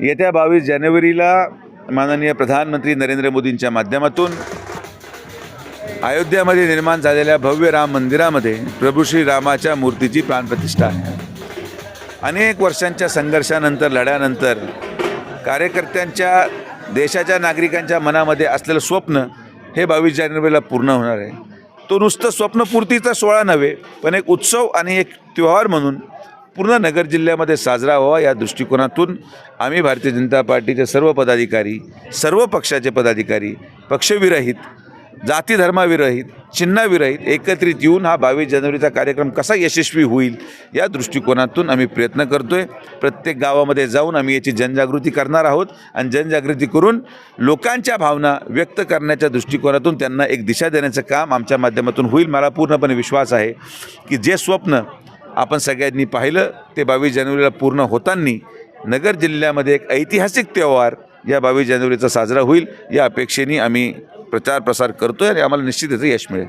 येत्या बावीस जानेवारीला माननीय प्रधानमंत्री नरेंद्र मोदींच्या माध्यमातून अयोध्यामध्ये निर्माण झालेल्या भव्य राम मंदिरामध्ये प्रभू श्री रामाच्या मूर्तीची प्राणप्रतिष्ठा आहे. अनेक वर्षांच्या संघर्षानंतर लढ्यानंतर कार्यकर्त्यांच्या देशाच्या नागरिकांच्या मनामध्ये असलेलं स्वप्न हे बावीस जानेवारीला पूर्ण होणार आहे. तो नुसतं स्वप्नपूर्तीचा सोहळा नव्हे पण एक उत्सव आणि एक त्योहार म्हणून पूर्ण नगर जिल्ह्यामध्ये साजरा व्हावा या दृष्टिकोनातून आम्ही भारतीय जनता पार्टीचे सर्व पदाधिकारी सर्व पक्षाचे पदाधिकारी पक्षविरहित जाती धर्माविरहित चिन्हाविरहित एकत्रित येऊन हा बावीस जानेवारीचा कार्यक्रम कसा यशस्वी होईल या दृष्टिकोनातून आम्ही प्रयत्न करतो आहे प्रत्येक गावामध्ये जाऊन आम्ही याची जनजागृती करणार आहोत आणि जनजागृती करून लोकांच्या भावना व्यक्त करण्याच्या दृष्टिकोनातून त्यांना एक दिशा देण्याचं काम आमच्या माध्यमातून होईल. मला पूर्णपणे विश्वास आहे की जे स्वप्न आपण सगळ्यांनी पाहिलं ते बावीस जानेवारीला पूर्ण होताना नगर जिल्ह्यामध्ये एक ऐतिहासिक त्योहार या बावीस जानेवारीचा साजरा होईल. या अपेक्षेने आम्ही प्रचार प्रसार करतो आहे आणि आम्हाला निश्चित याचं यश मिळेल.